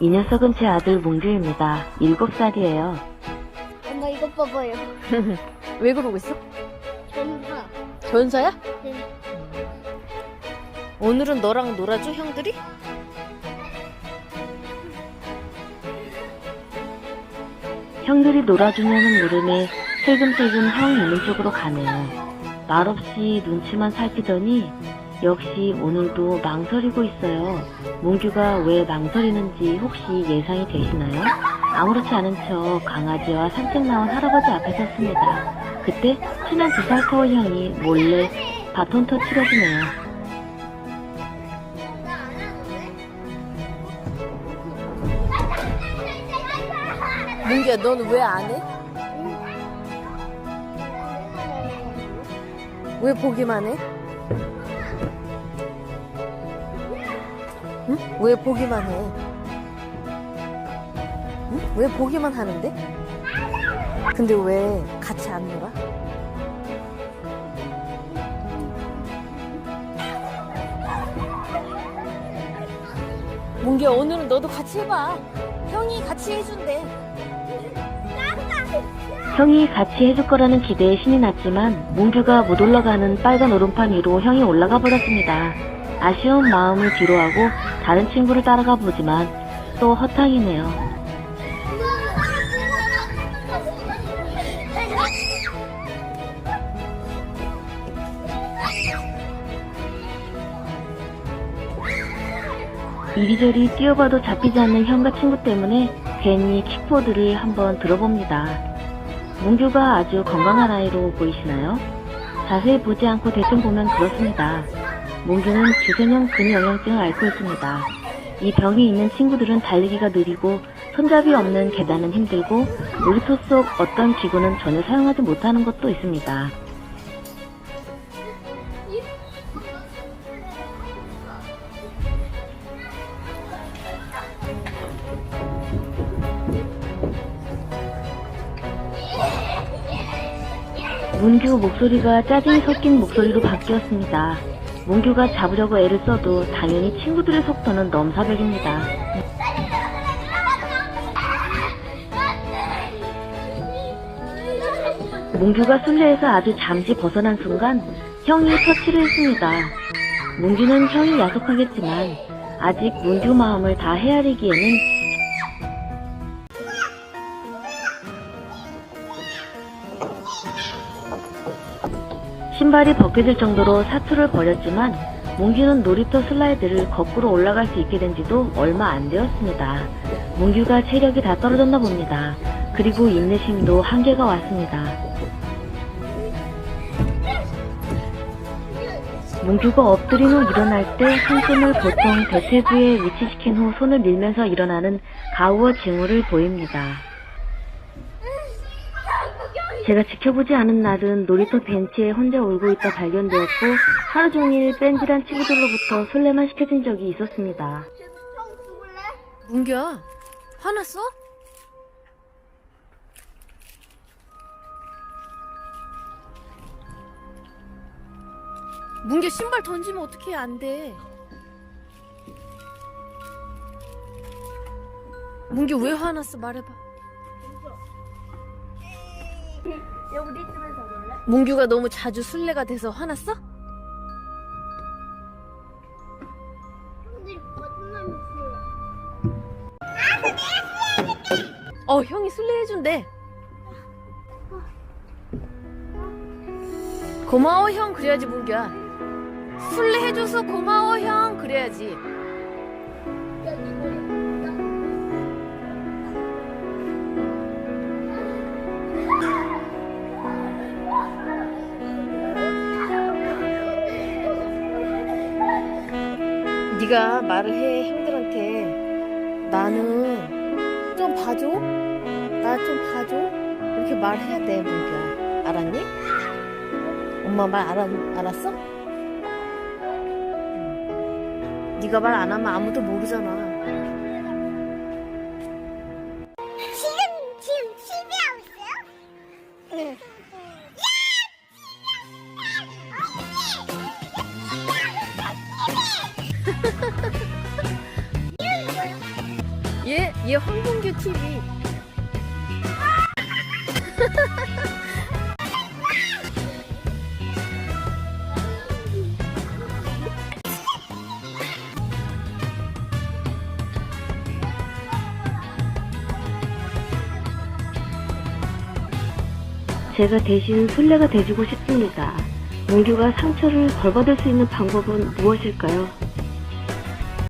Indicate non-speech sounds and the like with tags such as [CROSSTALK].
이 녀석은 제 아들 몽규입니다. 7살이에요. 엄마 이거 봐봐요. [LAUGHS] 왜 그러고 있어? 전사. 전사야? 네. 오늘은 너랑 놀아줘 형들이? 형들이 놀아주냐는 물음에 슬금슬금 형 있는 쪽으로 가네요. 말없이 눈치만 살피더니 역시 오늘도 망설이고 있어요. 몽규가 왜 망설이는지 혹시 예상이 되시나요? 아무렇지 않은 척 강아지와 산책 나온 할아버지 앞에 섰습니다. 그때 친한 두 살 터울 형이 몰래 바톤 터치를 주네요. 문기야 너는 왜 안 해? 왜 보기만 해? 응? 왜 보기만 해? 응? 왜 보기만 하는데? 근데 왜 같이 안 놀아? 문기야 오늘은 너도 같이 해봐. 형이 같이 해준대. 형이 같이 해줄 거라는 기대에 신이 났지만 몽규가 못 올라가는 빨간 오름판 위로 형이 올라가 버렸습니다. 아쉬운 마음을 뒤로하고 다른 친구를 따라가 보지만 또 허탕이네요. 이리저리 뛰어봐도 잡히지 않는 형과 친구 때문에 괜히 킥보드를 한번 들어봅니다. 몽규가 아주 건강한 아이로 보이시나요? 자세히 보지 않고 대충 보면 그렇습니다. 몽규는 주세형 근영양증을 앓고 있습니다. 이 병이 있는 친구들은 달리기가 느리고 손잡이 없는 계단은 힘들고 놀이터 속 어떤 기구는 전혀 사용하지 못하는 것도 있습니다. 문규 목소리가 짜증이 섞인 목소리로 바뀌었습니다. 문규가 잡으려고 애를 써도 당연히 친구들의 속도는 넘사벽입니다. 문규가 술래에서 아주 잠시 벗어난 순간 형이 터치를 했습니다. 문규는 형이 야속하겠지만 아직 문규 마음을 다 헤아리기에는 신발이 벗겨질 정도로 사투를 벌였지만 문규는 놀이터 슬라이드를 거꾸로 올라갈 수 있게 된 지도 얼마 안 되었습니다. 문규가 체력이 다 떨어졌나 봅니다. 그리고 인내심도 한계가 왔습니다. 문규가 엎드린 후 일어날 때 한 손을 보통 대퇴부에 위치시킨 후 손을 밀면서 일어나는 가우어 징후를 보입니다. 제가 지켜보지 않은 날은 놀이터 벤치에 혼자 울고 있다 발견되었고 하루 종일 뺀질한 친구들로부터 술래만 시켜진 적이 있었습니다. 문기야 화났어? 문기 신발 던지면 어떻게 안 돼? 문기 왜 화났어 말해봐. 야 우리 집에서 놀래? 문규가 너무 자주 술래가 돼서 화났어? 어 형이 술래 해준대. 고마워 형 그래야지 문규야. 술래 해줘서 고마워 형 그래야지. 네가 말을 해 형들한테 나는 좀 봐줘 나 좀 봐줘 이렇게 말해야 돼 문규야 알았니? 엄마 말 알았, 알았어? 응. 네가 말 안 하면 아무도 모르잖아 얘, 얘 황봉규 TV. 제가 대신 술래가 돼주고 싶습니다. 몽규가 상처를 덜 받을 수 있는 방법은 무엇일까요?